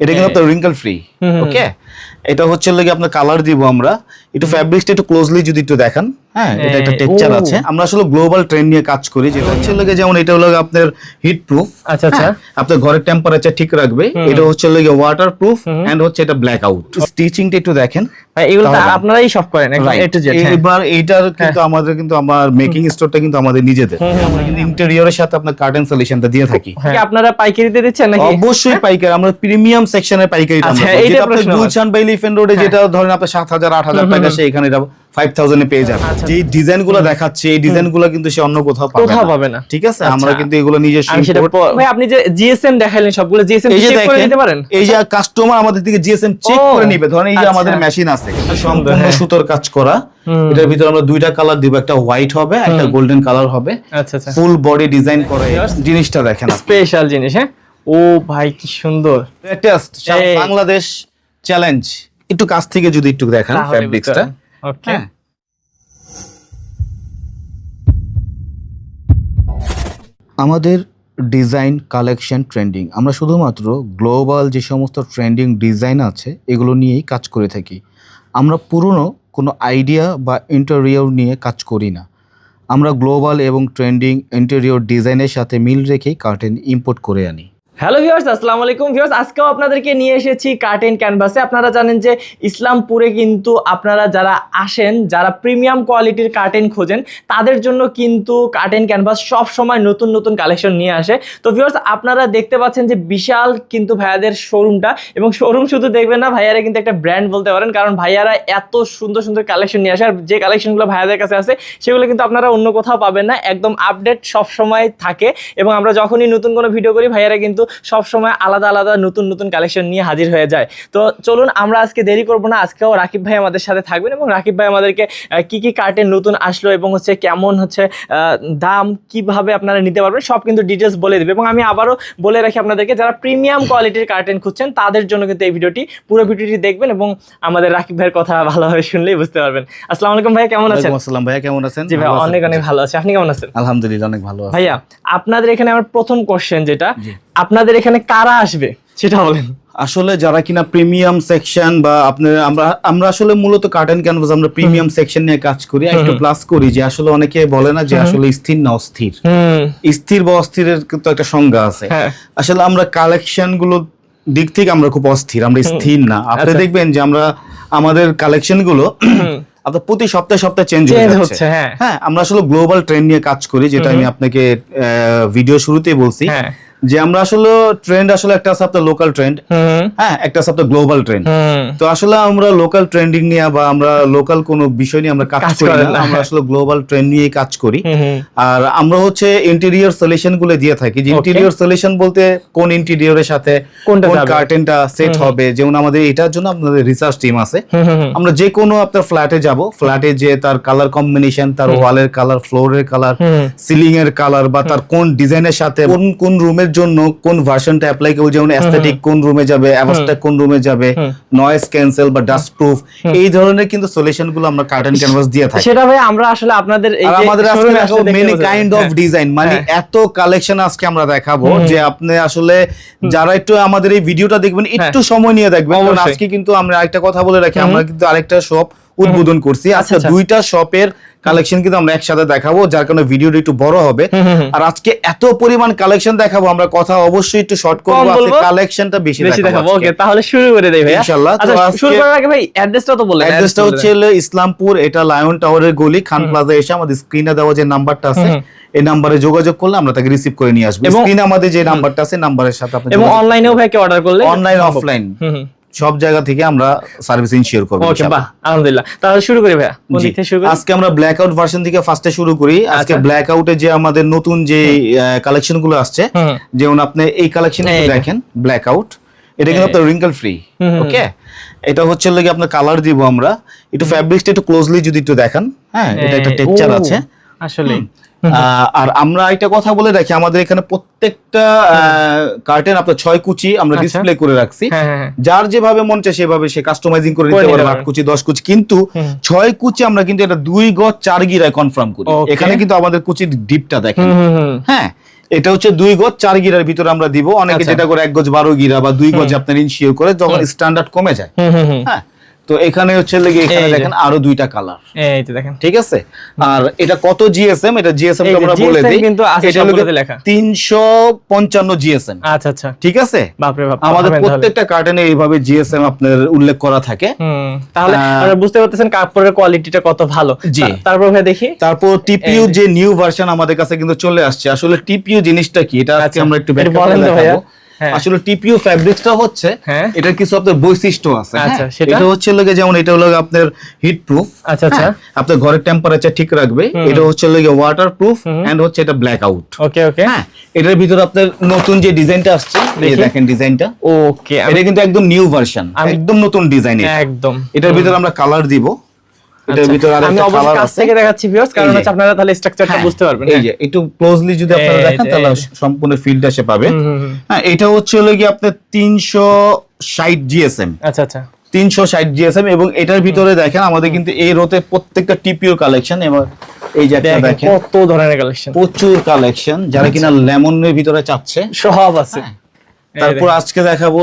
এটা কিন্তু। আপনার রিঙ্কেল ফ্রি ওকে এটা হচ্ছে লাগে আপনার কালার দিব আমরা। একটু ফ্যাব্রিক্সটা একটু ক্লোজলি যদি একটু দেখান। হ্যাঁ এটা একটা হ্যাঁ, টেক্সচার আছে। আমরা আসলে গ্লোবাল ট্রেন্ড নিয়ে কাজ করি যেটা হচ্ছে লাগে যেমন এটা হলো আপনার হিট প্রুফ আচ্ছা। আচ্ছা আপনার ঘরের টেম্পারেচার ঠিক রাখবে। এটা হচ্ছে লাগে ওয়াটার প্রুফ এন্ড হচ্ছে এটা ব্ল্যাক আউট স্টিচিংটা একটু দেখেন। এগুলো আপনারাই সব করেন জেড এবার এইটার কিন্তু আমাদের কিন্তু আমার মেকিং স্টোরটা কিন্তু আমাদের নিজেদের। আমরা কিন্তু ইন্টেরিয়রের সাথে আপনার কার্টেন সলিউশনটা দিয়ে থাকি। আপনারা পাইকারিতে দিচ্ছেন নাকি? অবশ্যই পাইকারি আমরা প্রিমিয়াম সেকশনের পাইকারি আচ্ছা, এইটা প্রশ্ন। গুলশান বা এলিফেন্ট রোডে যেটা ধরেন আপনার সাত হাজার আট হাজার টাকা সে এখানে ফাইভ থাউজেন্ডে পেয়ে যাবে। আচ্ছা। যে ডিজাইনগুলো দেখাচ্ছে এই ডিজাইনগুলো কিন্তু সে অন্য কোথাও পাবে কোথাও না। পাবে না ঠিক আছে আচ্ছা। আমরা কিন্তু এগুলো ভাই আপনি যে জিএসএম দেখাইলেন সবগুলো জিএসএম চেক করে দেখেন নিতে পারেন? এই যে কাস্টমার আমাদের থেকে জিএসএম চেক করে নিবে। ধরেন এই যে আচ্ছা। আমাদের মেশিন আছে সম্পূর্ণ হ্যাঁ। সুতোর কাজ করা। এটার ভিতরে আমরা দুইটা কালার দিব একটা হোয়াইট হবে একটা গোল্ডেন কালার হবে। আচ্ছা আচ্ছা। ফুল বডি ডিজাইন করা জিনিসটা দেখেন স্পেশাল জিনিস হ্যাঁ? ও ভাই কি সুন্দর। লেটেস্ট বাংলাদেশ চ্যালেঞ্জ একটু কাছ থেকে যদি একটু দেখেন ফ্যাব্রিক্সটা ওকে। হ্যাঁ। আমাদের ডিজাইন কালেকশন ট্রেন্ডিং। আমরা শুধুমাত্র গ্লোবাল যে সমস্ত ট্রেন্ডিং ডিজাইন আছে এগুলো নিয়েই কাজ করে থাকি। আমরা পুরনো কোনো আইডিয়া বা ইন্টেরিয়র নিয়ে কাজ করি না। আমরা গ্লোবাল এবং ট্রেন্ডিং ইন্টেরিয়র ডিজাইনের সাথে মিল রেখেই কার্টেন ইম্পোর্ট করে আনি। হ্যালো ভিউয়ার্স আসসালামু আলাইকুম। ভিউয়ার্স আজকেও আপনাদেরকে নিয়ে এসেছি কার্টেন ক্যানভাসে আপনারা জানেন যে ইসলামপুরে কিন্তু আপনারা যারা আসেন, যারা প্রিমিয়াম কোয়ালিটির কার্টেন খোঁজেন, তাদের জন্য কিন্তু কার্টেন ক্যানভাস সব সময় নতুন নতুন কালেকশন নিয়ে আসে। তো ভিউয়ার্স আপনারা দেখতে পাচ্ছেন যে বিশাল কিন্তু ভাইয়াদের শোরুমটা এবং শোরুম শুধু দেখবেন না, ভাইয়ারা কিন্তু একটা ব্র্যান্ড বলতে পারেন, কারণ ভাইয়ারা এত সুন্দর সুন্দর কালেকশন নিয়ে আসে আর যে কালেকশনগুলো ভাইয়াদের কাছে আছে, সেগুলো কিন্তু আপনারা অন্য কোথাও পাবেন না। একদম আপডেট সব সময় থাকে এবং আমরা যখনই নতুন কোনো ভিডিও করি, ভাইয়ারা কিন্তু সব সময় আলাদা আলাদা নতুন নতুন কালেকশন নিয়ে হাজির হয়ে যায়। তো চলুন আমরা আজকে দেরি করব না। আজকেও রাকিব ভাই আমাদের সাথে থাকবেন এবং রাকিব ভাই আমাদেরকে কি কি কার্টেন নতুন আসলো এবং হচ্ছে কেমন হচ্ছে দাম কীভাবে আপনারা নিতে পারবেন সব কিন্তু ডিটেলস বলে দেবে। এবং আমি আবারও বলে রাখি আপনাদেরকে যারা প্রিমিয়াম কোয়ালিটির কার্টেন খুঁজছেন তাদের জন্য কিন্তু এই ভিডিওটি পুরো ভিডিওটি দেখবেন এবং আমাদের রাকিব ভাইয়ের কথা ভালোভাবে শুনলেই বুঝতে পারবেন। আসসালামু আলাইকুম ভাই কেমন আছেন? আসসালাম ভাইয়া কেমন আছেন? জি ভাই অনেক অনেক ভালো আছে। আপনি কেমন আছেন? আলহামদুলিল্লাহ অনেক ভালো আছি। ভাইয়া আপনাদের এখানে আমার প্রথম কোশ্চেন যেটা। আপনাদের এখানে কারা আসবে? সেটা বলেন। আসলে যারা কিনা প্রিমিয়াম সেকশন বা আপনার আমরা আমরা আসলে মূলত কার্টেন ক্যানভাস আমরা প্রিমিয়াম সেকশন নিয়ে কাজ করি। একটু প্লাস করি যে আসলে অনেকে বলে না যে আসলে স্থির না অস্থির। স্থির বা অস্থিরের কিন্তু একটা সংজ্ঞা আছে। হ্যাঁ। আসলে আমরা কালেকশনগুলো দিক থেকে আমরা খুব অস্থির আমরা স্থির না। আপনি আচ্ছা। দেখবেন যে আমরা আমাদের কালেকশনগুলো আপনার প্রতি সপ্তাহে সপ্তাহে চেঞ্জ হয়ে যাচ্ছে। হচ্ছে হ্যাঁ। হ্যাঁ আমরা আসলে গ্লোবাল ট্রেন্ড নিয়ে কাজ করি যেটা আমি আপনাকে ভিডিও শুরুতেই বলছি। হ্যাঁ। যে আমরা আসলে ট্রেন্ড আসলে একটা আছে আপনার লোকাল ট্রেন্ড হ্যাঁ একটা আছে আপনার গ্লোবাল ট্রেন্ড তো আসলে আমরা লোকাল ট্রেন্ডিং নিয়ে বা আমরা লোকাল কোনো বিষয় নিয়ে আমরা কাজ করি না আমরা। আসলে গ্লোবাল ট্রেন্ড নিয়ে কাজ করি। আর আমরা হচ্ছে ইন্টেরিয়র সলিউশনগুলো দিয়ে থাকি। যে ইন্টেরিয়র সলিউশন বলতে কোন ইন্টেরিয়রের সাথে কোনটা কোন? কার্টেনটা সেট হবে? যেমন আমাদের এটার জন্য আপনাদের রিসার্চ টিম আছে। আমরা যে কোনো আপনার ফ্ল্যাটে যাব। ফ্ল্যাটে যে তার কালার কম্বিনেশন তার ওয়ালের কালার ফ্লোরের কালার সিলিং এর কালার বা তার কোন ডিজাইনের সাথে কোন কোন রুমের জন্য কোন ভার্সনটা অ্যাপ্লাইকেবল যেমন অ্যাস্থেটিক কোন রুমে যাবে অ্যাভাস্টা কোন রুমে যাবে। নয়েজ ক্যান্সেল বা ডাস্ট প্রুফ এই ধরনের কিন্তু সলিউশনগুলো আমরা কার্টেন ক্যানভাস দিয়ে থাকি। সেটা ভাই আমরা আসলে আপনাদের এই যে আমাদের আজকে মেনি কাইন্ড অফ হ্যাঁ। ডিজাইন মানে হ্যাঁ। এত কালেকশন আজকে আমরা দেখাবো যে আপনি আসলে যারা একটু আমাদের এই ভিডিওটা দেখবেন একটু সময় নিয়ে দেখবেন। কারণ আজকে কিন্তু আমরা আরেকটা কথা বলে রাখি আমরা কিন্তু আরেকটা শপ উদ্বোধন করছি। আজকে আচ্ছা। দুইটা শপের কালেকশন কিন্তু আমরা একসাথে দেখাবো যার কারণে ভিডিওটা একটু বড় হবে। আর আজকে এত পরিমাণ কালেকশন দেখাবো আমরা কথা অবশ্যই একটু শর্ট করব আজকে কালেকশনটা বেশি বেশি দেখাবো ওকে তাহলে শুরু করে দেই ভাই ইনশাআল্লাহ, তো আচ্ছা আজকে- শুরু করার আগে ভাই অ্যাড্রেসটা তো বললেন অ্যাড্রেসটা হচ্ছে ইসলামপুর এটা লায়ন টাওয়ারের গলি খান প্লাজা এসে আমাদের স্ক্রিনে দেওয়া যে নাম্বারটা আছে এই নাম্বারে যোগাযোগ করলে আমরা তাকে রিসিভ করে নিয়ে আসব। স্ক্রিনে আমাদের যে নাম্বারটা আছে নাম্বারের সাথে আপনি এবং অনলাইনেও ভাই কে অর্ডার করলে অনলাইন অফলাইন সব জায়গা থেকে আমরা সার্ভিস ইনশিওর করব ওকে বাহ আলহামদুলিল্লাহ। তাহলে শুরু করি ভাইয়া কোন। দিক থেকে শুরু করি? আজকে আমরা ব্ল্যাক আউট ভার্সন থেকে ফার্স্টে শুরু করি। আজকে আচ্ছা। ব্ল্যাক আউটে যে আমাদের নতুন যে কালেকশনগুলো আসছে যেমন আপনি এই কালেকশন। দেখেন ব্ল্যাক আউট এটা কিন্তু আপনার রিঙ্কেল ফ্রি। ওকে এটা হচ্ছে লাগে আপনার কালার দিব আমরা। একটু ফ্যাব্রিক্সটা একটু ক্লোজলি যদি একটু দেখান হ্যাঁ? এটা একটা টেক্সচার আছে। আসলে আর আমরা একটা কথা বলে রাখি আমাদের এখানে প্রত্যেকটা কার্টেন আপনার ছয় কুচি আমরা আচ্ছা। ডিসপ্লে করে রাখছি। হ্যাঁ হ্যাঁ হ্যাঁ। যার যেভাবে মন চায় সেভাবে সে কাস্টমাইজিং করে নিতে পারে। আট কুচি দশ কুচি। কিন্তু ছয় কুচি আমরা কিন্তু এটা দুই গজ চার গিরায় কনফার্ম করি। এখানে কিন্তু আমাদের কুচির ডিপটা দেখেন। হ্যাঁ এটা হচ্ছে দুই গজ চার গিরার ভিতরে আমরা দিব। অনেকে আচ্ছা। যেটা করে এক গজ বারো গিরা বা দুই গজ আপনার ইনশিওর করে যখন স্ট্যান্ডার্ড কমে যায়। হ্যাঁ তো এখানে হচ্ছে লেগে এখানে দেখেন আরও দুইটা কালার এই তো দেখেন। ঠিক আছে? আর এটা কত জিএসএম এটা জিএসএম আমরা বলে দিই। কিন্তু এটা হলো লেখা। তিনশো পঞ্চান্ন জিএসএম আচ্ছা আচ্ছা। ঠিক আছে? বাপরে বাপ আমাদের প্রত্যেকটা কার্টনে এইভাবে জিএসএম আপনার উল্লেখ করা থাকে। হুম তাহলে আপনারা বুঝতে পারতেছেন কাপড়ের কোয়ালিটিটা কত ভালো। জি। তারপর ভাই দেখি। তারপর টিপিইউ যে। নিউ ভার্সন আমাদের কাছে কিন্তু চলে আসছে। আসলে টিপিইউ জিনিসটা কি? এটা আজকে আচ্ছা, আমরা একটু ব্যাখ্যা বলেন হ্যাঁ। আসলে টিপিইউ ফ্যাব্রিক্সটা হচ্ছে হ্যাঁ। এটার কিছু আপনার বৈশিষ্ট্য আছে হ্যাঁ? আচ্ছা, সেটা? এটা হচ্ছে লাগে যেমন এটা হলো আপনার হিট প্রুফ আচ্ছা, আচ্ছা। আপনার ঘরের টেম্পারেচার ঠিক রাখবে এটা হচ্ছে লাগে ওয়াটার প্রুফ এন্ড হচ্ছে এটা ব্ল্যাক আউট ওকে ওকে হ্যাঁ এটার ভিতরে আপনার নতুন যে ডিজাইনটা আসছে এই দেখি। দেখেন ডিজাইনটা ওকে এটা কিন্তু একদম নিউ ভার্সন একদম নতুন ডিজাইন একদম এটার ভিতরে আমরা কালার দিব এটার আচ্ছা, ভিতরে আরেকটা কালার আছে। থেকে দেখাচ্ছি ভিউয়ার্স কারণ হচ্ছে আপনারা তাহলে স্ট্রাকচারটা হ্যাঁ, বুঝতে পারবেন এই হ্যাঁ। যে একটু ক্লোজলি যদি আপনারা দেখেন তাহলে সম্পূর্ণ ফিল্ড এসে পাবে। হ্যাঁ এটা হচ্ছে হলো কি আপনার তিনশো ষাট জিএসএম আচ্ছা আচ্ছা। তিনশো ষাট জিএসএম এবং এটার ভিতরে দেখেন আমাদের কিন্তু এই রোতে প্রত্যেকটা টিপিও কালেকশন এবং এই একটা দেখেন কত ধরনের কালেকশন প্রচুর কালেকশন যারা কিনা লেমনের ভিতরে চাচ্ছে। সব আছে। হ্যাঁ। তারপর আজকে দেখাবো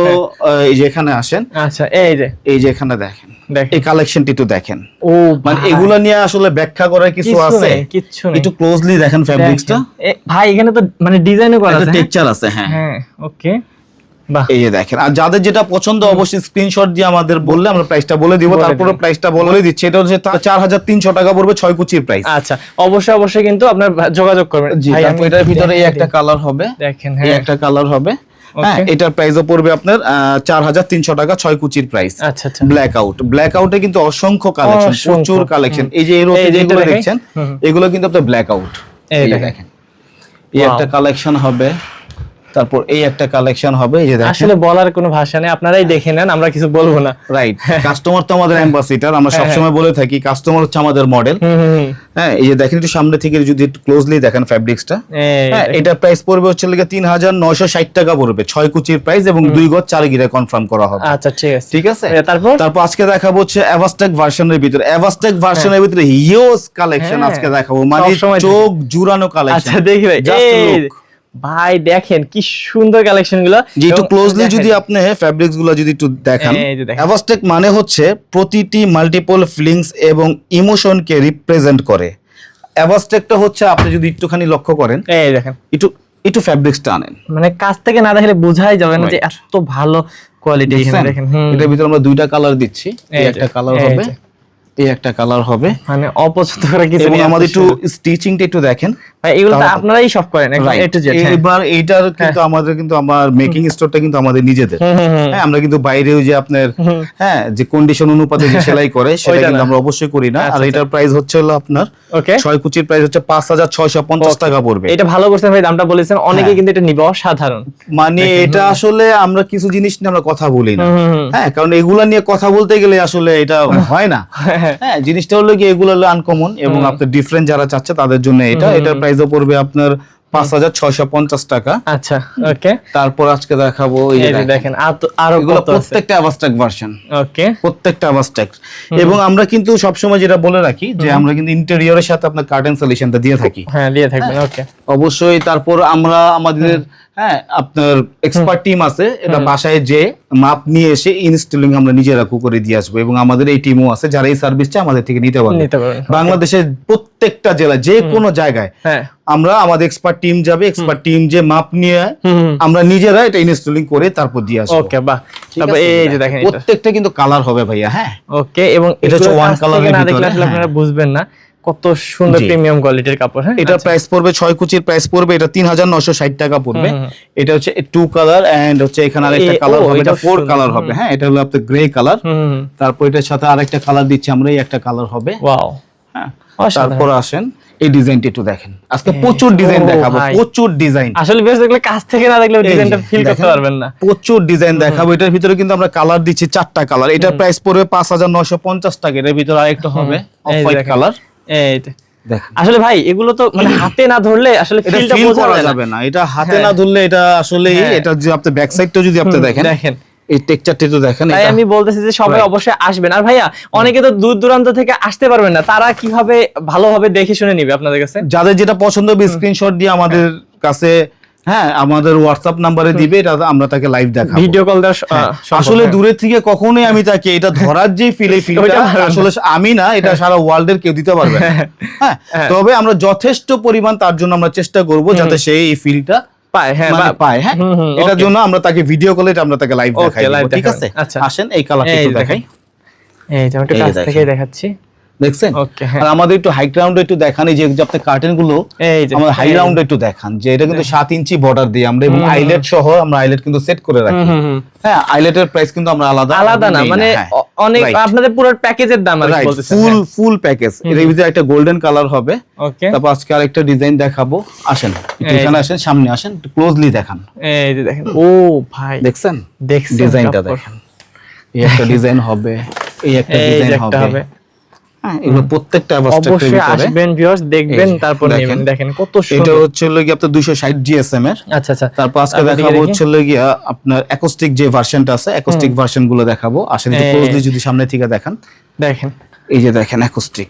এই যে এখানে আসেন। আচ্ছা এই যে। এই যে এখানে দেখেন। এই কালেকশনটি একটু দেখেন। ও মানে এগুলো নিয়ে আসলে ব্যাখ্যা করার কিছু আছে? নেই। একটু ক্লোজলি দেখেন ফ্যাব্রিক্সটা ভাই এখানে তো মানে ডিজাইনও করা আছে হ্যাঁ? টেক্সচার আছে হ্যাঁ। হ্যাঁ ওকে বাহ। এই যে দেখেন। আর যাদের যেটা পছন্দ অবশ্যই স্ক্রিনশট দিয়ে আমাদের বললে আমরা প্রাইসটা বলে দিব। তারপরে প্রাইসটা বলে দিচ্ছি। এটা হচ্ছে চার হাজার তিনশো টাকা পড়বে ছয় কুচির প্রাইস আচ্ছা অবশ্যই অবশ্যই কিন্তু আপনার যোগাযোগ করবেন। জি এটার ভিতরে এই একটা কালার হবে। দেখেন হ্যাঁ। একটা কালার হবে। হ্যাঁ. এটার প্রাইসও পড়বে আপনার চার হাজার তিনশো টাকা ছয় কুচির প্রাইস ব্ল্যাক আউট ব্ল্যাক আউটে কিন্তু অসংখ্য কালেকশন প্রচুর কালেকশন এই যে যেগুলো দেখছেন এগুলো কিন্তু আপনার ব্ল্যাক আউট। দেখেন। এই একটা কালেকশন হবে। তারপর এই একটা কালেকশন হবে এই যে দেখেন। আসলে বলার কোনো ভাষা নেই আপনারাই দেখে নেন আমরা কিছু বলব না। রাইট কাস্টমার তো আমাদের অ্যাম্বাসিডার আমরা হ্যাঁ, সবসময় বলে থাকি কাস্টমার হচ্ছে আমাদের মডেল। হ্যাঁ এই যে দেখেন একটু সামনে থেকে যদি একটু ক্লোজলি দেখেন ফ্যাব্রিক্সটা হ্যাঁ এটা প্রাইস পড়বে হচ্ছে লেগে তিন হাজার নয়শো ষাট টাকা পড়বে ছয় কুচির প্রাইস এবং দুই গজ চার গিরে কনফার্ম করা হবে। আচ্ছা ঠিক আছে। ঠিক আছে? তারপর? তারপর আজকে দেখাবো হচ্ছে অ্যাভাস্টেক ভার্সনের ভিতরে। অ্যাভাস্টেক ভার্সনের ভিতরে হিউজ কালেকশন হ্যাঁ। আজকে দেখাবো। মানে চোখ জুড়ানো কালেকশন আচ্ছা দেখি ভাই। এই, ভাই দেখেন কি সুন্দর কালেকশনগুলো। একটু ক্লোজলি যদি আপনি ফ্যাব্রিক্সগুলো যদি একটু দেখান। অ্যাভাস্টেক মানে হচ্ছে প্রতিটি মাল্টিপল ফিলিংস এবং ইমোশনকে রিপ্রেজেন্ট করে। অ্যাভাস্টেকটা হচ্ছে আপনি যদি একটুখানি লক্ষ্য করেন এই দেখেন। একটু একটু ফ্যাব্রিক্সটা আনেন। মানে কাছ থেকে না দেখলে বোঝাই যাবে না যে এত ভালো কোয়ালিটি এখানে দেখেন এটার ভিতরে আমরা দুইটা কালার দিচ্ছি। একটা কালার হবে এই একটা কালার হবে। মানে অপছন্দ করা কিছু আমাদের একটু। স্টিচিংটা একটু দেখেন। এগুলো তো আপনারাই সব করেন একদম Right. এ টু জেড এবার এইটার কিন্তু আমাদের কিন্তু আমার মেকিং স্টোরটা কিন্তু আমাদের নিজেদের। হ্যাঁ আমরা কিন্তু বাইরেও যে আপনার হ্যাঁ যে কন্ডিশন অনুপাতে যে সেলাই করে সেটা কিন্তু আমরা অবশ্যই করি না। আর আচ্ছা, এটার প্রাইস হচ্ছে হলো আপনার ছয় কুচির প্রাইস হচ্ছে পাঁচ হাজার ছয়শো পঞ্চাশ টাকা পড়বে। এটা ভালো করছেন ভাই দামটা বলেছেন। অনেকে হ্যাঁ। কিন্তু এটা নিবে অসাধারণ। মানে এটা আসলে আমরা কিছু জিনিস নিয়ে আমরা কথা বলি না। হ্যাঁ কারণ এগুলা নিয়ে কথা বলতে গেলে আসলে এটা হয় না। হ্যাঁ জিনিসটা হলো কি এগুলো হলো আনকমন এবং আপনার ডিফারেন্ট যারা চাচ্ছে তাদের জন্য এটা। এটার প্রাইসও পড়বে আপনার পাঁচ হাজার ছয়শো পঞ্চাশ টাকা। আচ্ছা ওকে তারপর আজকে দেখাবো এই যে দেখেন। আর এগুলো প্রত্যেকটা ভার্সন ওকে প্রত্যেকটা এবং আমরা কিন্তু সবসময় যেটা বলে রাখি যে আমরা কিন্তু ইন্টেরিয়রের সাথে আপনার কার্টেন সলিউশনটা দিয়ে থাকি। হ্যাঁ দিয়ে থাকবেন ওকে অবশ্যই তারপর আমরা আমাদের হ্যাঁ আপনার এক্সপার্ট টিম আছে এটা বাসায় যে মাপ নিয়ে এসে ইনস্টলিং আমরা নিজেরা করে দিয়ে আসব এবং আমাদের এই টিমও আছে যারা এই সার্ভিসটা আমাদের থেকে নিতে পারবে। বাংলাদেশের প্রত্যেকটা জেলা যে কোনো জায়গায় হ্যাঁ। আমরা আমাদের এক্সপার্ট টিম যাবে এক্সপার্ট টিম যে মাপ নিয়ে আমরা নিজেরা এটা ইনস্টলিং করে তারপর দিয়ে আসব। ওকে বাহ। তারপর এই যে দেখেন প্রত্যেকটা কিন্তু কালার হবে ভাইয়া হ্যাঁ। ওকে এবং এটা হচ্ছে এগুলো one কাছ colour থেকে এর না দেখলে আসলে আপনারা হ্যাঁ। বুঝবেন না। কত সুন্দর। প্রিমিয়াম কোয়ালিটির কাপড় হ্যাঁ? আচ্ছা। প্রাইস পড়বে ছয় কুচির প্রাইস পড়বে এটা তিন হাজার নশো ষাট টাকা পড়বে। এটা হচ্ছে টু কালার এন্ড হচ্ছে এখানে আরেকটা কালার হবে এটা ফোর কালার হবে হ্যাঁ? এটা হলো আপনার গ্রে কালার তারপর এটার সাথে আরেকটা কালার দিচ্ছি আমরা এই একটা কালার হবে। ওয়াও হ্যাঁ? তারপর আসেন এই ডিজাইনটি একটু দেখেন। আজকে প্রচুর ডিজাইন দেখাবো প্রচুর ডিজাইন আসলে বেশ দেখলে কাছ থেকে না দেখলে ডিজাইনটা ফিল করতে পারবেন না। প্রচুর ডিজাইন দেখাবো এটার ভিতরে কিন্তু আমরা কালার দিচ্ছি চারটা কালার এটার প্রাইস পড়বে পাঁচ হাজার নয়শো পঞ্চাশ টাকা এটার ভিতরে আরেকটা হবে অফ হোয়াইট কালার আসলে ভাই এগুলো তো মানে হাতে না ধরলে আসলে ফিলটা বোঝা যাবে না। এটা হাতে হ্যাঁ। না ধরলে এটা আসলে হ্যাঁ। এটা যে আপনি ব্যাক সাইডটা যদি আপনি দেখেন দেখেন। এই টেকচারটি তো দেখেন তাই আমি বলতেছি যে সবাই. অবশ্যই আসবেন। আর ভাইয়া অনেকে তো দূর দূরান্ত থেকে আসতে পারবেন না। তারা কীভাবে ভালোভাবে দেখে শুনে নিবে আপনাদের কাছে? যাদের যেটা পছন্দ হবে স্ক্রিনশট দিয়ে আমাদের কাছে হ্যাঁ আমাদের হোয়াটসঅ্যাপ নাম্বারে দিবে এটা আমরা তাকে লাইভ দেখাবো ভিডিও কল হ্যাঁ, আহ, সম্ভব, আসলে হ্যাঁ। দূরের থেকে কখনোই আমি তাকে এটা ধরার যে ফিল ফিলটা। আসলে আমি না এটা সারা ওয়ার্ল্ডের কেউ দিতে পারবে। হ্যাঁ হ্যাঁ। তবে আমরা যথেষ্ট পরিমাণ তার জন্য আমরা চেষ্টা করব যাতে সে এই ফিলটা পায় হ্যাঁ মানে পায় হ্যাঁ এটার জন্য আমরা তাকে ভিডিও কলে আমরা তাকে লাইভ দেখাই ঠিক আছে আচ্ছা। আসেন এই কালারটা একটু দেখাই এই যে আমি একটু কাছ। থেকেই দেখাচ্ছি দেখছেন? হ্যাঁ। আর আমাদের একটু হাই গ্রাউন্ডে একটু দেখান এই যে আপনি কার্টেনগুলো আমাদের হাই। গ্রাউন্ডে একটু দেখান যে এটা কিন্তু সাত ইঞ্চি বর্ডার দিয়ে আমরা এবং আইলেট সহ আমরা আইলেট কিন্তু সেট করে রাখি। হ্যাঁ আইলেটের প্রাইস কিন্তু আমরা আলাদা আলাদা না মানে হ্যাঁ। অনেক আপনাদের পুরো প্যাকেজের দাম আর কি রাইট বলতেছেন ফুল হ্যাঁ। ফুল প্যাকেজ এর ভিতরে একটা গোল্ডেন কালার হবে। তারপর আজকে আরেকটা ডিজাইন দেখাবো। আসেন এখানে আসেন সামনে আসেন ক্লোজলি দেখান। এই যে দেখেন ও ভাই। দেখছেন? দেখছেন ডিজাইনটা দেখেন। এই একটা ডিজাইন হবে এই একটা ডিজাইন হবে। এগুলো প্রত্যেকটা অবশ্যই আসবেন ভিউয়ার্স দেখবেন তারপর দেখেন। নেবেন। দেখেন কত এটা হচ্ছে হলো গিয়ে আপনার 260 জিএসএম এর। আচ্ছা আচ্ছা। তারপর আজকে দেখাবো। হচ্ছে আপনার অ্যাকোস্টিক যে ভার্সনটা আছে অ্যাকোস্টিক ভার্সনগুলো দেখাবো। ক্লোজলি যদি সামনে থেকে দেখেন। দেখেন। এই যে দেখেন অ্যাকোস্টিক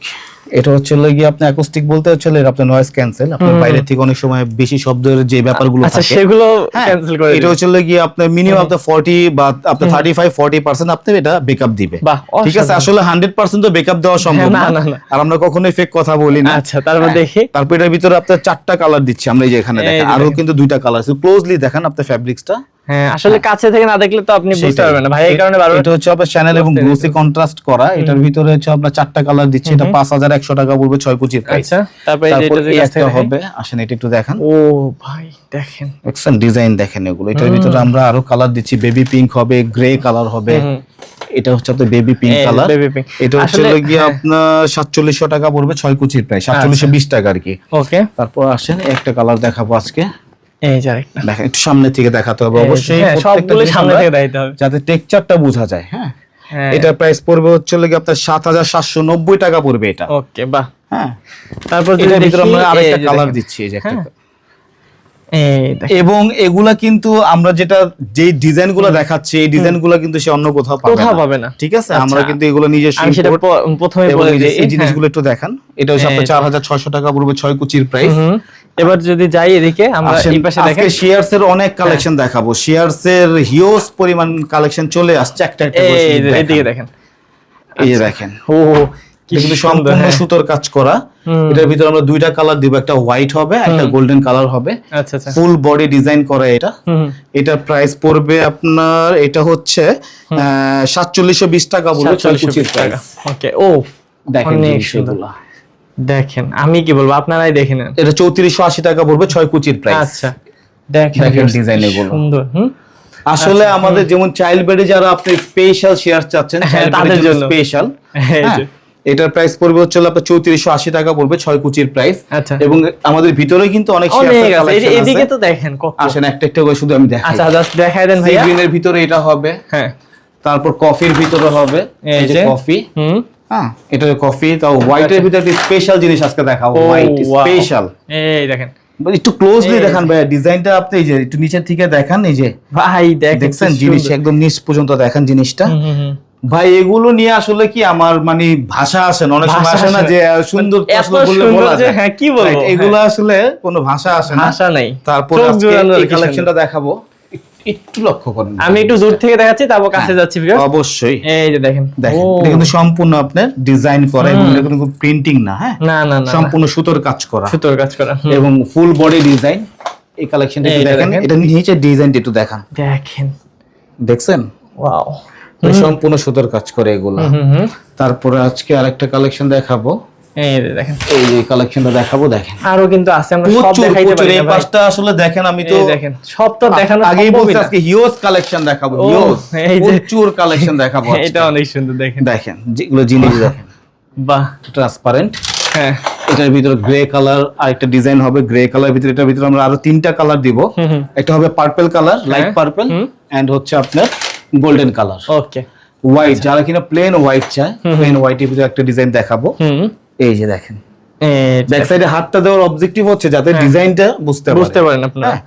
এটা হচ্ছে গিয়ে আপনি অ্যাকোস্টিক বলতে হচ্ছে আপনার নয়েজ ক্যান্সেল আপনার বাইরে থেকে অনেক সময় বেশি শব্দের যে ব্যাপারগুলো আচ্ছা থাকে। সেগুলো ক্যান্সেল করে এটা হচ্ছে গিয়ে আপনার মিনিমাম আপনার 40 বা আপনার 35 40% আপনি এটা ব্যাকআপ দিবে। ঠিক আছে? আসলে 100% তো ব্যাকআপ দেওয়া সম্ভব না, না। না, না। আর আমরা কখনোই ফেক কথা বলি না। আচ্ছা, তারপর হ্যাঁ, দেখি। তারপর এটার ভিতরে আপনার চারটা কালার দিচ্ছি আমরা এই যে এখানে দেখেন। আরও কিন্তু দুইটা কালার আছে। ক্লোজলি দেখেন আপনার ফ্যাব্রিক্সটা হ্যাঁ আসলে কাছে থেকে না দেখলে তো আপনি বুঝতে পারবেন না। ভাই এই কারণে বারবার এটা হচ্ছে আপনার চ্যানেল এবং গ্লোসি কন্ট্রাস্ট করা। এটার ভিতরে হচ্ছে আপনার চারটা কালার দিচ্ছি। এটা 5100 টাকা পড়বে 6 কুচির আচ্ছা তারপরে এই যে এটা কাছ। হবে। আসেন এটা একটু দেখান। ও ভাই দেখেন। ডিজাইন দেখেন এগুলো। এটার ভিতরে আমরা আরও কালার দিচ্ছি। বেবি পিঙ্ক হবে গ্রে কালার হবে। এটা হচ্ছে আপনার বেবি পিঙ্ক কালার এটা হচ্ছে গিয়ে হ্যাঁ। আপনার সাতচল্লিশশো টাকা পড়বে ছয় কুচির প্রায় সাতচল্লিশশো বিশ টাকা আর কি। ওকে তারপর আসেন একটা কালার দেখাবো আজকে। এই যে আরেকটা। দেখেন একটু সামনে থেকে দেখাতে হবে অবশ্যই হ্যাঁ, সবগুলো সামনে থেকে হবে। যাতে টেক্সচারটা বোঝা যায় হ্যাঁ? এটা এটার প্রাইস পড়বে হচ্ছে লাগে আপনার সাত হাজার সাতশো নব্বই টাকা পড়বে এটা। ওকে বাহ। হ্যাঁ? তারপর এটার ভিতরে আমরা আরেকটা কালার দিচ্ছি এই যে একটা হ্যাঁ। এবং এগুলা কিন্তু আমরা যেটা যে ডিজাইনগুলো দেখাচ্ছি এই ডিজাইনগুলো কিন্তু সে অন্য কোথাও কোথাও না। পাবে না। ঠিক আছে? আচ্ছা। আমরা কিন্তু এগুলো নিজস্ব প্রথমে বলে এই যে দিই এই জিনিসগুলো একটু দেখান। এটা হচ্ছে আপনার চার হাজার ছয়শো টাকা পড়বে ছয় কুচির প্রাইস এবার যদি যাই এদিকে আমরা এই পাশে দেখেন। শেয়ারস এর অনেক কালেকশন দেখাবো। শেয়ারস এর হিউজ পরিমাণ কালেকশন চলে আসছে একটা একটা এদিকে দেখেন। এই যে দেখেন। ও কিন্তু সম্পূর্ণ হ্যাঁ। সুতোর কাজ করা। এটার ভিতরে আমরা দুইটা কালার দিব একটা হোয়াইট হবে একটা গোল্ডেন কালার হবে। আচ্ছা আচ্ছা। ফুল বডি ডিজাইন করা এটা। এটার প্রাইস পড়বে আপনার এটা হচ্ছে সাতচল্লিশশো বিশ টাকা 4720 টাকা। ওকে ও দেখেন। দেখেন আমি কি বলব আপনারাই দেখে নেন। এটা চৌত্রিশশো আশি টাকা পড়বে ছয় কুচির প্রাইস আচ্ছা দেখেন কি এগুলো। সুন্দর হুম? আসলে আমাদের যেমন চাইল্ড বেডে যারা আপনি স্পেশাল শেয়ার চাচ্ছেন হ্যাঁ, তাদের জন্য। স্পেশাল এই যে। এটার প্রাইস পড়বে হচ্ছে আপনার চৌত্রিশশো আশি টাকা পড়বে ছয় কুচির প্রাইস আচ্ছা। এবং আমাদের ভিতরে কিন্তু অনেক এদিকে তো দেখেন আসেন একটা একটা করে শুধু আমি দেখাই। আচ্ছা দেখাই দেন ভাইয়া। গ্রিনের ভিতরে এটা হবে। হ্যাঁ। তারপর কফির ভিতরে হবে। এই যে। কফি হুম। হ্যাঁ এটা কফি তাও হোয়াইটের ভিতরে একটা স্পেশাল জিনিস আজকে দেখাবো। হোয়াইট স্পেশাল এই দেখেন। একটু ক্লোজলি দেখান ভাই ডিজাইনটা আপনি এই যে একটু নিচের থেকে দেখান। এই যে ভাই দেখেন জিনিস একদম নিচ পর্যন্ত দেখেন জিনিসটা। ভাই এগুলো নিয়ে আসলে কি আমার মানে ভাষা আসে না? অনেক সময় আসে না যে সুন্দর আসলে বললে বলা যায়। হ্যাঁ, কি বলব, এগুলো আসলে কোনো ভাষা আসে না। ভাষা নেই। তারপর আজকে এই কালেকশনটা দেখাবো। একটু লক্ষ্য করেন। আমি একটু দূর থেকে দেখাচ্ছি তারপর কাছে হ্যাঁ, যাচ্ছি অবশ্যই। এই যে দেখেন। দেখেন এটা কিন্তু সম্পূর্ণ আপনার ডিজাইন করা এবং এটা কিন্তু প্রিন্টিং না হ্যাঁ? না না না সম্পূর্ণ সুতোর কাজ করা। সুতোর কাজ করা এবং ফুল বডি ডিজাইন এই কালেকশনটা একটু দেখেন। এটা নিচে ডিজাইনটা একটু দেখান। দেখেন। দেখছেন? ওয়াও সম্পূর্ণ সুতোর কাজ করে এগুলো। তারপরে আজকে আরেকটা কালেকশন দেখাবো। দেখেন। এই যে কালেকশনটা দেখাবো দেখেন। আরও কিন্তু আছে আমরা সব দেখাইতে পারি এই পাঁচটা আসলে দেখেন আমি তো দেখেন সব তো দেখানো আগেই বলছি আজকে হিউজ কালেকশন দেখাবো হিউজ এই যে- প্রচুর কালেকশন দেখাবো এটা অনেক সুন্দর দেখেন। দেখেন যেগুলো জিনিস দেখেন। বাহ। ট্রান্সপারেন্ট হ্যাঁ। এটার ভিতরে গ্রে কালার আর একটা ডিজাইন হবে গ্রে কালার ভিতরে এটার ভিতরে আমরা আরও তিনটা কালার দিব। একটা হবে purple colour light purple and হচ্ছে আপনার গোল্ডেন কালার ওকে হোয়াইট যারা কিনা প্লেন হোয়াইট চায় প্লেন হোয়াইটের ভিতরে একটা ডিজাইন দেখাবো। এই যে দেখেন। ব্যাক সাইডে হাতটা দেওয়ার অবজেক্টিভ হচ্ছে যাতে ডিজাইনটা বুঝতে পারে। বুঝতে পারেন আপনারা। হ্যাঁ।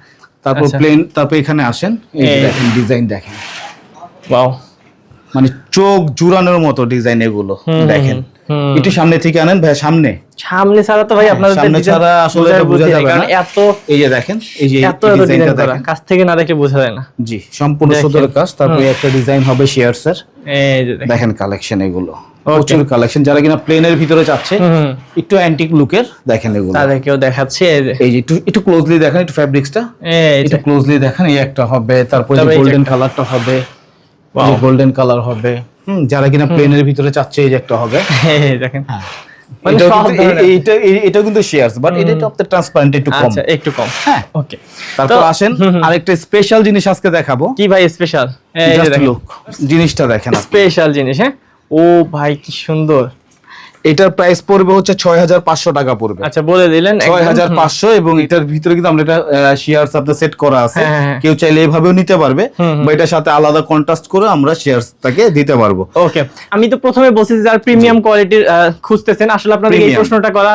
তারপর আচ্ছা। প্লেন তারপর এখানে আসেন। এই যে দেখেন ডিজাইন দেখেন। ওয়াও মানে চোখ জুড়ানোর মতো ডিজাইন এগুলো। দেখেন। একটু সামনে থেকে আনেন ভাই সামনে। সামনে ছাড়া তো ভাই হ্যাঁ, আপনাদের সামনে ছাড়া আসলে বোঝা- যাবে না। এত এই যে দেখেন এই যে এত এত ডিজাইনটা ডিজাইন করা দেখেন। কাছ থেকে না দেখলে বোঝা যায় না। জি সম্পূর্ণ। সুতোর কাজ তারপরে একটা ডিজাইন হবে শেয়ারস এর এই যে দেখেন। কালেকশন এগুলো। প্রচুর কালেকশন যারা কিনা প্লেনের ভিতরে চাচ্ছে হুম, একটু অ্যান্টিক লুকের দেখেন এগুলো। তাদেরকেও দেখাচ্ছি এই যে। একটু একটু ক্লোজলি দেখেন একটু ফ্যাব্রিক্সটা একটু ক্লোজলি দেখেন এই একটা হবে তারপরে গোল্ডেন কালারটা হবে. গোল্ডেন কালার হবে। হুম যারা কিনা প্লেনের ভিতরে চাচ্ছে এই যে একটা হবে। দেখেন। হ্যাঁ। মানে এটাও কিন্তু- শেয়ারস বাট এটা আপনার ট্রান্সপারেন্ট একটু কম। আচ্ছা একটু কম। হ্যাঁ। ওকে তারপর আসেন হুম, হুম। আরেকটা স্পেশাল জিনিস আজকে দেখাবো। কি ভাই স্পেশাল এই জিনিসটা দেখেন স্পেশাল জিনিস হ্যাঁ? ও ভাই কি সুন্দর। এটার প্রাইস পড়বে হচ্ছে ছয় হাজার পাঁচশো টাকা পড়বে। আচ্ছা বলে দিলেন ছয় হাজার পাঁচশো এবং এটার ভিতরে কিন্তু আমরা এটা শেয়ারস আপনার সেট করা আছে। হ্যাঁ, হ্যাঁ। কেউ চাইলে এইভাবেও নিতে পারবে। বা এটার সাথে আলাদা কন্ট্রাস্ট করে আমরা শেয়ার তাকে দিতে পারব। ওকে আমি তো প্রথমে বলছি যে প্রিমিয়াম কোয়ালিটির খুঁজতেছেন আসলে আপনাদের এই প্রশ্নটা করা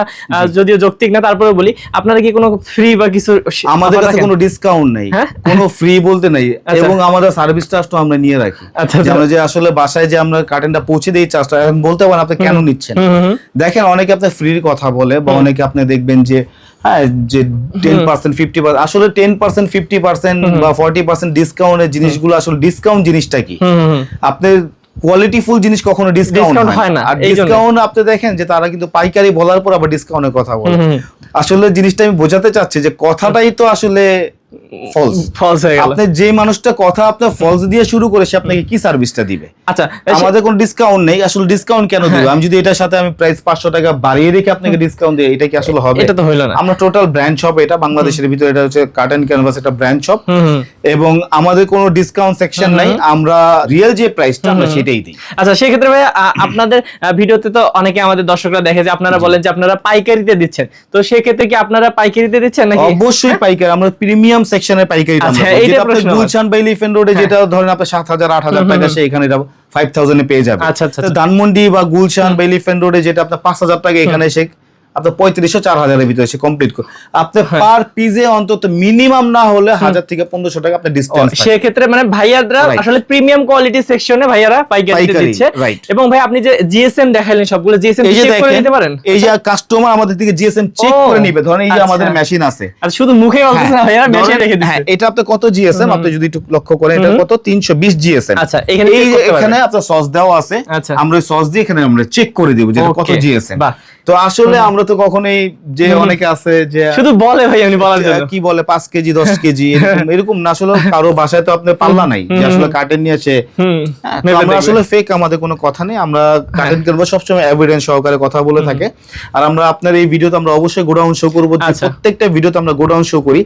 যদিও যৌক্তিক না তারপরে বলি আপনারা কি কোনো ফ্রি বা কিছু আমাদের কাছে কোনো ডিসকাউন্ট নেই। হ্যাঁ? কোনো ফ্রি বলতে নেই আচ্ছা। এবং আমাদের সার্ভিস চার্জটা আমরা নিয়ে রাখি। আচ্ছা, যে আচ্ছা। আমরা যে আসলে বাসায় যে আমরা কার্টেনটা পৌঁছে দিই চার্জটা এখন বলতে পারেন আপনি কেন নিচ্ছেন। দেখেন অনেকে আপনার ফ্রির কথা বলে বা অনেকে আপনি দেখবেন যে হ্যাঁ যে টেন পার্সেন্ট ফিফটি আসলে টেন পার্সেন্ট ফিফটি পার্সেন্ট বা ফর্টি পার্সেন্ট ডিসকাউন্টের জিনিসগুলো আসলে ডিসকাউন্ট জিনিসটা কি। আপনার কোয়ালিটিফুল জিনিস কখনো ডিসকাউন্ট হয় না। আর ডিসকাউন্ট আপনি দেখেন যে তারা কিন্তু পাইকারি বলার পর আবার ডিসকাউন্টের কথা বলে। আসলে জিনিসটা আমি বোঝাতে চাচ্ছি যে কথাটাই তো আসলে ফলস False হয়ে গেল। আপনি যে মানুষটা কথা আপনার ফলস দিয়ে শুরু করে সে আপনাকে কি সার্ভিসটা দিবে? আচ্ছা আমাদের কোনো ডিসকাউন্ট নেই। আসলে ডিসকাউন্ট কেন দিব? আমি যদি এটার সাথে আমি প্রাইস পাঁচশো টাকা বাড়িয়ে রেখে আপনাকে ডিসকাউন্ট দিই এটা কি আসলে হবে? এটা তো হইল না। আমরা টোটাল ব্র্যান্ড শপ এটা বাংলাদেশের ভিতরে এটা হচ্ছে কার্টন ক্যানভাস এটা ব্র্যান্ড শপ হুম, হুম। এবং আমাদের কোনো ডিসকাউন্ট সেকশন নাই। আমরা রিয়েল যে প্রাইসটা আমরা সেটাই দিই। আচ্ছা ভাই আপনাদের ভিডিওতে তো অনেকে আমাদের দর্শকরা দেখে যে আপনারা বলেন যে আপনারা পাইকারিতে দিচ্ছেন। তো সেক্ষেত্রে কি আপনারা পাইকারিতে দিচ্ছেন নাকি? অবশ্যই পাইকারি। আমরা প্রিমিয়াম সেকশনের পাইকারি আচ্ছা, এইটা আপনি গুলশান বা এলিফেন্ট রোডে। যেটা ধরেন আপনার সাত হাজার আট হাজার টাকা সে এখানে এটা 5000 এ পেয়ে যাবে। আচ্ছা, আচ্ছা, তো দানমন্ডি ধানমন্ডি বা গুলশান বা এলিফেন্ট রোডে যেটা পাঁচ হাজার টাকা এখানে এসে আপনার পঁয়ত্রিশশো চার হাজারের ভিতরে এসে কমপ্লিট করে। আপনি হ্যাঁ। পার পিজে অন্তত মিনিমাম না হলে হাজার থেকে পনেরোশো টাকা আপনার ডিসটেন্স সেক্ষেত্রে মানে ভাইয়ারা আসলে প্রিমিয়াম কোয়ালিটি সেকশনে ভাইয়ারা পাইকারি, দিচ্ছে। এবং ভাই আপনি যে জিএসএম দেখাইলেন সবগুলো জিএসএম চেক করে নিতে পারেন? এই যে কাস্টমার আমাদের থেকে জিএসএম চেক করে নিবে। ধরেন এই যে আচ্ছা। আমাদের মেশিন আছে। আর শুধু মুখে বলতেছে না ভাইয়ারা মেশিন রেখে হ্যাঁ, দিচ্ছে। এটা আপনার কত জিএসএম আপনি যদি একটু লক্ষ্য করেন এটা কত? তিনশো বিশ জিএসএম আচ্ছা, এখানে এই। এখানে আপনার সস দেওয়া আছে। আচ্ছা। আমরা সস দিয়ে এখানে আমরা চেক করে দিব যে কত জিএসএম। তো আসলে আমরা তো কখনোই যে অনেকে আছে যে শুধু বলে ভাই উনি বলার জন্য। কি বলে পাঁচ কেজি দশ কেজি এরকম এরকম না আসলে কারও বাসায় তো আপনার পাল্লা নাই যে আসলে কার্টেন নিয়েছে হুম। হ্যাঁ, আমরা আসলে ফেক আমাদের কোনো কথা নেই আমরা কার্টেন কিনবো সবসময় এভিডেন্স সহকারে কথা বলে থাকে। আর আমরা আপনার এই ভিডিওতে আমরা অবশ্যই গোডাউন শো করব আচ্ছা। প্রত্যেকটা ভিডিওতে আমরা গোডাউন শো করি।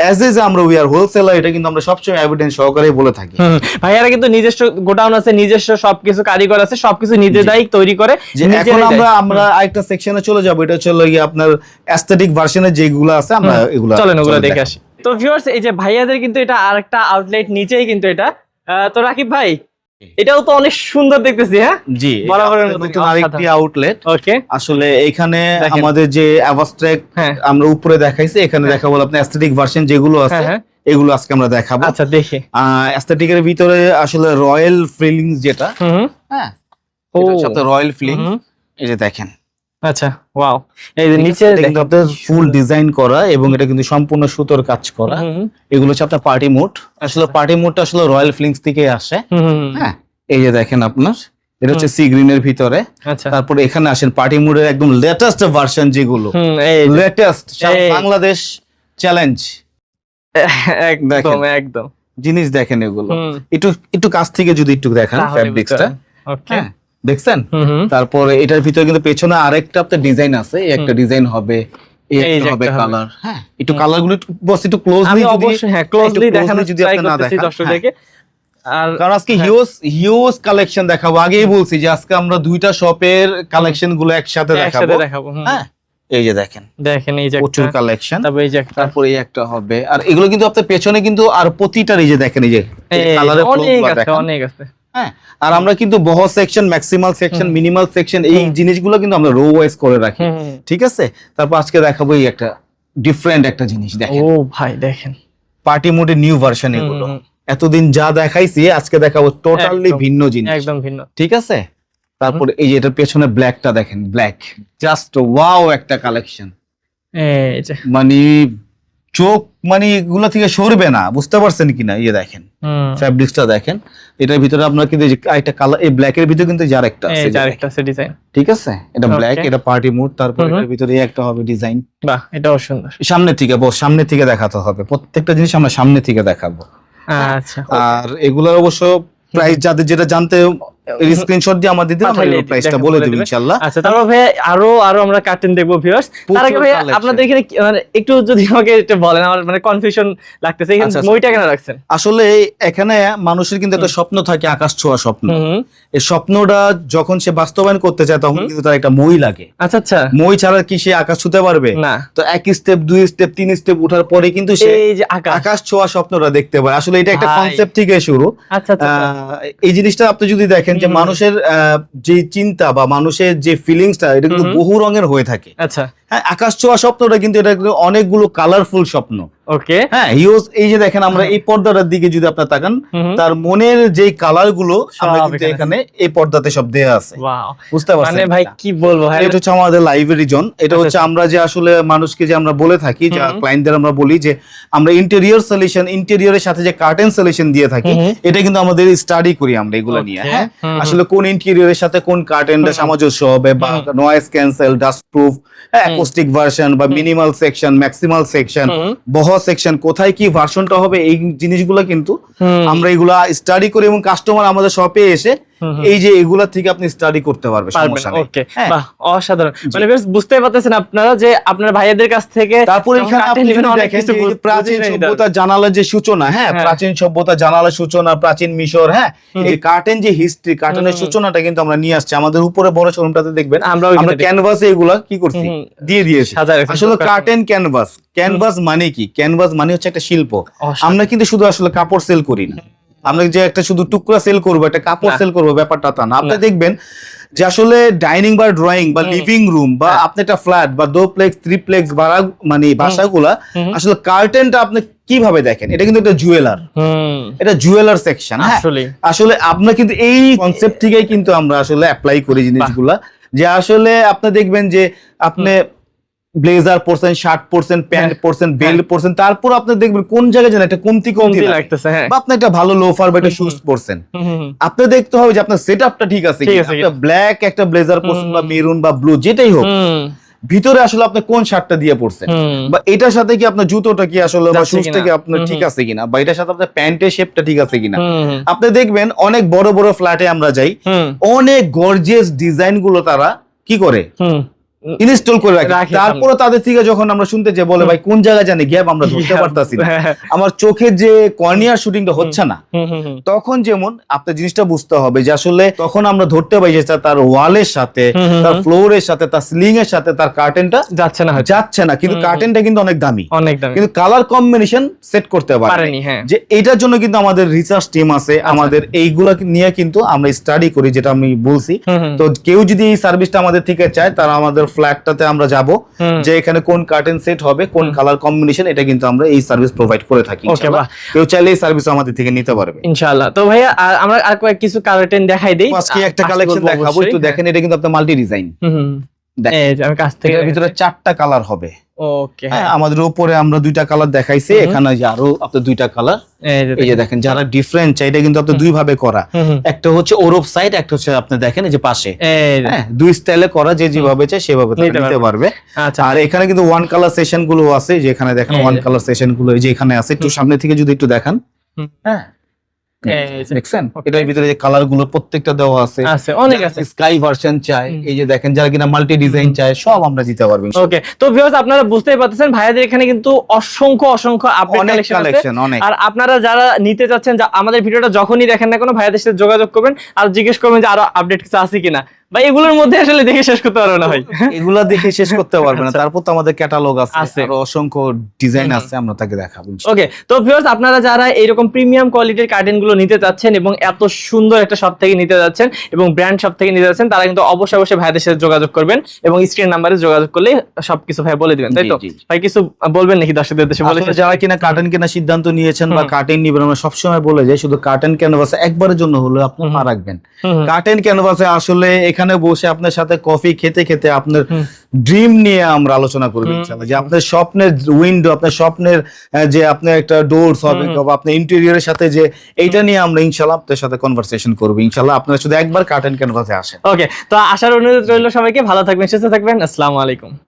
অ্যাজ এ যে আমরা উই আর হোলসেলার এটা কিন্তু আমরা সবসময় এভিডেন্স সহকারে বলে থাকি। ভাইয়ারা কিন্তু নিজস্ব গোডাউন আছে নিজস্ব সবকিছু কারিগর আছে সবকিছু নিজেরাই তৈরি করে এখন আমরা। আমরা আরেকটা সেকশনে চলে যাব। এটা হচ্ছে গিয়ে আপনার অ্যাস্থেটিক ভার্সনের যেগুলো আছে আমরা এগুলো চলেন ওগুলো দেখে আসি। তো ভিউয়ার্স এই যে ভাইয়াদের কিন্তু এটা আরেকটা আউটলেট নিচেই কিন্তু এটা। তো রাকিব ভাই এটাও তো অনেক সুন্দর দেখতেছি হ্যাঁ? জি বরাবরের মতো আরেকটি আউটলেট ওকে আসলে এখানে আমাদের যে অ্যাভাস্ট্রাক হ্যাঁ। আমরা উপরে দেখাইছি এখানে দেখাবো আপনি অ্যাস্থেটিক ভার্সন যেগুলো আছে হ্যাঁ, হ্যাঁ। এগুলো আজকে আমরা দেখাবো। আচ্ছা দেখি। অ্যাস্থেটিকের ভিতরে আসলে রয়্যাল ফিলিংস যেটা হুম হ্যাঁ আপনার রয়্যাল ফিলিং এই যে দেখেন। আচ্ছা ওয়াও এই যে নিচে কিন্তু আপনার ফুল ডিজাইন করা এবং এটা কিন্তু সম্পূর্ণ সুতোর কাজ করা। এগুলো হচ্ছে আপনার পার্টি মোড আসলে পার্টি মোডটা আসলে রয়্যাল ফিলিংস থেকে আসে। হ্যাঁ এই যে দেখেন আপনার এটা হচ্ছে সি গ্রিনের ভিতরে। আচ্ছা। তারপরে এখানে আসেন পার্টি মোডের একদম লেটেস্ট ভার্সন যেগুলো। লেটেস্ট বাংলাদেশ চ্যালেঞ্জ একদম একদম। জিনিস দেখেন এগুলো। একটু একটু কাছ থেকে যদি একটু দেখান ফ্যাব্রিক্সটা ওকে দেখছেন? তারপরে এটার ভিতরে কিন্তু পেছনে আরেকটা আপনার ডিজাইন আছে একটা ডিজাইন হবে এই এই একটা যে হবে কালার। হ্যাঁ। একটু কালারগুলো বস একটু ক্লোজলি অবশ্যই হ্যাঁ ক্লোজলি closely যদি আপনি না করতেছি দর্শকদেরকে। আর কারণ আজকে হ্যাঁ। হিউজ হিউজ কালেকশন দেখাবো। আগেই বলছি যে আজকে আমরা দুইটা শপের কালেকশনগুলো একসাথে দেখাবো। একসাথে দেখাবো হ্যাঁ। এই যে দেখেন। দেখেন এই যে প্রচুর কালেকশন তারপর এই যে তারপরে এই একটা হবে। আর এগুলো কিন্তু আপনার পেছনে কিন্তু আর প্রতিটার এই যে দেখেন এই যে এই কালারের অনেক আছে অনেক আছে। হ্যাঁ আর আমরা কিন্তু boho section maximal section minimal section এই জিনিসগুলো কিন্তু আমরা রো ওয়াইজ করে রাখি। ঠিক আছে? তারপর আজকে দেখাবো এই একটা ডিফারেন্ট একটা জিনিস দেখেন। ও ভাই দেখেন। পার্টি মোডে নিউ ভার্সন এগুলো। এতদিন যা দেখাইছি আজকে দেখাবো টোটালি ভিন্ন জিনিস। একদম ভিন্ন। ঠিক আছে? তারপরে এই যে এটার পেছনে ব্ল্যাকটা দেখেন ব্ল্যাক জাস্ট ওয়াও একটা কালেকশন মানে চোখ মানে এগুলো থেকে সরবে না বুঝতে পারছেন কিনা? ইয়ে দেখেন ফ্যাব্রিক্সটা দেখেন এটার ভিতরে আপনার কিন্তু একটা কালার এই ব্ল্যাক এর ভিতরে কিন্তু যার একটা আছে এই এই যে যে আরেকটা আছে ডিজাইন ঠিক আছে? এটা ব্ল্যাক এটা পার্টি মুড তারপর। এটার ভিতরে একটা হবে ডিজাইন বাহ এটাও সুন্দর। সামনে থেকে বস সামনে থেকে দেখাতে হবে। প্রত্যেকটা জিনিস আমরা সামনে থেকে দেখাবো। আচ্ছা। আর এগুলোর অবশ্য প্রাইস যাদের যেটা জানতে স্ক্রিনশট দিয়ে আমাদের দিলে আমরা প্রাইসটা বলে দেব ইনশাআল্লাহ আচ্ছা তারপর ভাই আরও আরও আমরা কার্টেন দেখব ভিউয়ার্স তার আগে ভাই আপনাদের এখানে মানে একটু যদি আমাকে একটু বলেন আমার মানে কনফিউশন লাগতেছে। এখানে আচ্ছা, আচ্ছা। মইটা কেন রাখছেন? আসলে এখানে মানুষের কিন্তু একটা স্বপ্ন থাকে আকাশ ছোঁয়া স্বপ্ন। এই স্বপ্নটা যখন সে বাস্তবায়ন করতে চায় তখন কিন্তু তার একটা মই লাগে। আচ্ছা আচ্ছা। মই ছাড়া কি সে আকাশ ছুতে পারবে? না। তো এক স্টেপ দুই স্টেপ তিন স্টেপ ওঠার পরে কিন্তু সে এই যে আকাশ। ছোঁয়া স্বপ্নটা দেখতে পায়। আসলে এটা একটা কনসেপ্ট থেকে শুরু। আচ্ছা আচ্ছা আচ্ছা। এই জিনিসটা আপনি যদি দেখেন যে মানুষের আহ, যে চিন্তা বা মানুষের যে ফিলিংসটা এটা কিন্তু বহু রঙের হয়ে থাকে। আচ্ছা। হ্যাঁ আকাশ ছোঁয়া স্বপ্নটা কিন্তু এটা অনেকগুলো কালারফুল স্বপ্ন। ওকে হ্যাঁ হিউজ এই যে দেখেন আমরা এই পর্দাটার দিকে যদি আপনার তাকান তার মনের যে কালারগুলো আমরা কিন্তু এখানে এই পর্দাতে সব দেয়া আছে। ওয়াও বুঝতে মানে পারছেন ভাই কি বলব ভাই? এটা হচ্ছে আমাদের লাইব্রেরি জোন। এটা আচ্ছা, হচ্ছে আমরা যে আসলে মানুষকে যে আমরা বলে থাকি যে। ক্লায়েন্টদের আমরা বলি যে আমরা ইন্টেরিয়র সলিউশন ইন্টেরিয়রের সাথে যে কার্টেন সলিউশন দিয়ে থাকি এটা কিন্তু আমাদের স্টাডি করি আমরা এগুলো নিয়ে হ্যাঁ। আসলে কোন ইন্টেরিয়রের সাথে কোন কার্টেনটা। সামঞ্জস্য হবে বা noise cancel dust proof acoustic version বা। Minimal section maximal section boho section কোথায় কি ভার্সনটা হবে এই জিনিসগুলো কিন্তু আমরা এগুলা স্টাডি করি এবং কাস্টমার আমাদের শপে এসে। এই যে এগুলা থেকে আপনি স্টাডি করতে পারবে পারবেন সমস্যা নেই। ওকে হ্যাঁ। অসাধারণ। মানে বেশ বুঝতে পারতেছেন আপনারা যে আপনার ভাইয়াদের কাছ থেকে তারপরে এখানে আপনি দেখেন প্রাচীন। সভ্যতা জানালার যে সূচনা হ্যাঁ হ্যাঁ। প্রাচীন সভ্যতা জানালার সূচনা প্রাচীন মিশর হ্যাঁ এই কার্টেন যে হিস্ট্রি কার্টেনের সূচনাটা কিন্তু আমরা নিয়ে আসছি। আমাদের উপরে বড় শোরুমটাতে দেখবেন আমরা আমরা ক্যানভাসে এগুলা কি করছি। দিয়ে দিয়েছি। আসলে কার্টেন ক্যানভাস ক্যানভাস মানে কি? ক্যানভাস মানে হচ্ছে একটা শিল্প। আমরা কিন্তু শুধু আসলে কাপড় সেল করি না। আমরা যে একটা শুধু টুকরা সেল করব একটা কাপড় সেল করব ব্যাপারটা তা না। আপনি দেখবেন যে আসলে ডাইনিং বা ড্রয়িং বা লিভিং রুম বা হ্যাঁ। আপনি একটা ফ্ল্যাট বা দোপ্লেক্স থ্রিপ্লেক্স ভাড়া মানে বাসাগুলা হুম। আসলে কার্টেনটা আপনি কীভাবে দেখেন? এটা কিন্তু একটা জুয়েলার এটা জুয়েলার সেকশন হ্যাঁ? আসলে। আসলে আমরা কিন্তু এই কনসেপ্ট থেকেই কিন্তু আমরা আসলে অ্যাপ্লাই করি জিনিসগুলা। যে আসলে আপনি দেখবেন যে আপনি ব্লেজার পরছেন শার্ট পরছেন প্যান্ট হ্যাঁ। পরছেন বেল্ট পরছেন তারপর আপনি দেখবেন কোন জায়গায় যেন একটা কমতি কমতি লাগতেছে হ্যাঁ। বা আপনি একটা ভালো লোফার বা একটা শুজ পরছেন। আপনি দেখতে হবে যে আপনার সেটআপটা ঠিক আছে ঠিক কি আছে একটা ব্ল্যাক একটা ব্লেজার পরছেন বা মেরুন বা ব্লু যেটাই হোক। ভিতরে আসলে আপনি কোন শার্টটা দিয়ে পরছেন? বা এটার সাথে কি আপনার জুতোটা কি আসলে বা শুজটা কি আপনার ঠিক আছে কিনা? বা এটার সাথে আপনার প্যান্টের শেপটা ঠিক আছে কিনা? আপনি দেখবেন অনেক বড় বড় ফ্ল্যাটে আমরা যাই। অনেক গর্জিয়াস ডিজাইনগুলো তারা কি করে। ইনস্টল করে রাখে। তারপরে তাদের থেকে যখন আমরা শুনতে যাই বলে ভাই কোন জায়গায় জানি গ্যাপ আমরা ধরতে পারতাছি না। হ্যাঁ, আমার চোখের যে কর্নিয়ার শুটিংটা হচ্ছে না। তখন যেমন আপনার জিনিসটা বুঝতে হবে যে আসলে তখন আমরা ধরতে পারি যে তার ওয়ালের সাথে তার ফ্লোরের সাথে তার সিলিং এর সাথে তার কার্টেনটা যাচ্ছে না যাচ্ছে না। কিন্তু কার্টেনটা কিন্তু অনেক দামি। অনেক দামি। কিন্তু কালার কম্বিনেশন সেট করতে পারে পারেনি হ্যাঁ। যে এটার জন্য কিন্তু আমাদের রিসার্চ টিম আছে আচ্ছা। আমাদের এইগুলা নিয়ে কিন্তু আমরা স্টাডি করি যেটা আমি বলছি। তো কেউ যদি এই সার্ভিসটা আমাদের থেকে চায় তারা আমাদের ফ্ল্যাটটাতে আমরা যাব যে এখানে কোন কার্টেন সেট হবে কোন কালার কম্বিনেশন এটা কিন্তু আমরা এই সার্ভিস প্রোভাইড করে থাকি। কেউ চাইলে এই সার্ভিস আমাদের থেকে নিতে পারবে। ইনশাআল্লাহ তো ভাইয়া আর আমরা আর কয়েক কিছু কার্টেন দেখাই দেই। আজকে একটা কালেকশন দেখাবো একটু দেখেন এটা কিন্তু আপনার মাল্টি ডিজাইন হুম, হুম। দেখেন। এই যে আমি কাছ থেকে ভিতরে চারটা কালার হবে। ওকে হ্যাঁ আমাদের উপরে আমরা দুইটা কালার দেখাইছি এখানে যে আরও আপনার দুইটা কালার এই যে দেখেন। যারা ডিফারেন্ট চাই এটা কিন্তু আপনার দুই ভাবে করা। একটা হচ্ছে ওরব সাইড একটা হচ্ছে আপনি দেখেন এই যে পাশে। হ্যাঁ দুই স্টাইলে করা যে যেভাবে চায় সেভাবে নিতে পারবে। আচ্ছা। আর এখানে কিন্তু ওয়ান কালার সেশনগুলো আছে যে এখানে দেখেন ওয়ান কালার সেশনগুলো এই যে এখানে আছে একটু সামনে থেকে যদি একটু দেখান। হ্যাঁ। দেখছেন এটার ভিতরে যে কালারগুলো প্রত্যেকটা দেওয়া আছে আছে অনেক আছে। স্কাই ভার্সন চাই এই যে দেখেন যারা কিনা মাল্টি ডিজাইন চায় সব আমরা দিতে পারব ওকে তো ভিউয়ার্স আপনারা বুঝতেই পারতেছেন ভাইয়াদের এখানে কিন্তু অসংখ্য অসংখ্য আপডেট কালেকশন আছে। আর আপনারা যারা নিতে চাচ্ছেন যা- আমাদের ভিডিওটা যখনই দেখেন না কোনো ভাইয়াদের সাথে যোগাযোগ করবেন আর জিজ্ঞেস করবেন যে আরও আপডেট কিছু আছে কিনা। ভাই এগুলোর মধ্যে আসলে দেখে শেষ করতে পারবে না ভাই এগুলা দেখে শেষ করতে পারবে না আচ্ছা। তারপর তো আমাদের ক্যাটালগ আছে। আরও অসংখ্য ডিজাইন আছে আমরা তাকে দেখাবো ওকে তো ভিউয়ার্স আপনারা যারা এরকম প্রিমিয়াম কোয়ালিটির কার্টেনগুলো নিতে চাচ্ছেন এবং এত সুন্দর একটা শপ থেকে নিতে যাচ্ছেন এবং ব্র্যান্ড শপ থেকে নিতে যাচ্ছেন তারা কিন্তু অবশ্যই অবশ্যই ভাইদের সাথে যোগাযোগ করবেন এবং স্ক্রিন নাম্বারে যোগাযোগ করলে সবকিছু ভাই বলে দিবেন তাই তো। ভাই কিছু বলবেন নাকি দর্শকদের উদ্দেশ্যে বলে যারা কিনা কার্টেন কেনার সিদ্ধান্ত নিয়েছেন বা। কার্টেন নিবেন আমরা সবসময় বলে যাই শুধু কার্টেন ক্যানভাসে একবারের জন্য হলে আপনি। পা রাখবেন। কার্টেন ক্যানভাসে আসলে এখানে বসে আপনার সাথে কফি খেতে খেতে আপনার ড্রিম নিয়ে আমরা আলোচনা করব ইনশাআল্লাহ। যে আপনার স্বপ্নের উইন্ডো আপনার স্বপ্নের যে আপনার একটা ডোরস হবে। বা আপনার ইন্টেরিয়রের সাথে যে এইটা নিয়ে আমরা ইনশাআল্লাহ আপনার সাথে কনভারসেশন করব ইনশাআল্লাহ। আপনারা শুধু একবার কার্টেন ক্যানভাসে আসেন। ওকে তো আসার অনুরোধ রইল সবাইকে। ভালো থাকবেন সুস্থ থাকবেন। আসসালামু আলাইকুম।